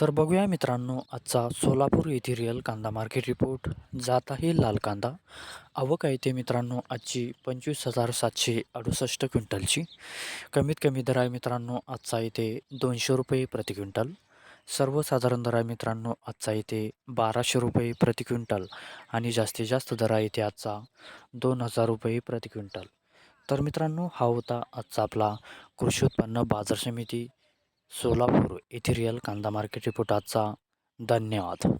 तर बघूया मित्रांनो आजचा सोलापूर इथिरियल कांदा मार्केट रिपोर्ट जात आहे लाल कांदा. आवक आहे ते मित्रांनो आजची पंचवीस हजार सातशे अडुसष्ट क्विंटलची. कमीत कमी दर आहे मित्रांनो आजचा इथे दोनशे रुपये प्रति क्विंटल. सर्वसाधारण दर आहे मित्रांनो आजचा इथे बाराशे रुपये प्रति क्विंटल. आणि जास्तीत जास्त दर आहे इथे आजचा दोन हजार रुपये प्रति क्विंटल. तर मित्रांनो हा होता आजचा आपला कृषी उत्पन्न बाजार समिती. सोलापूर येथे रिअल कांदा मार्केट रिपोर्ट आजचा धन्यवाद.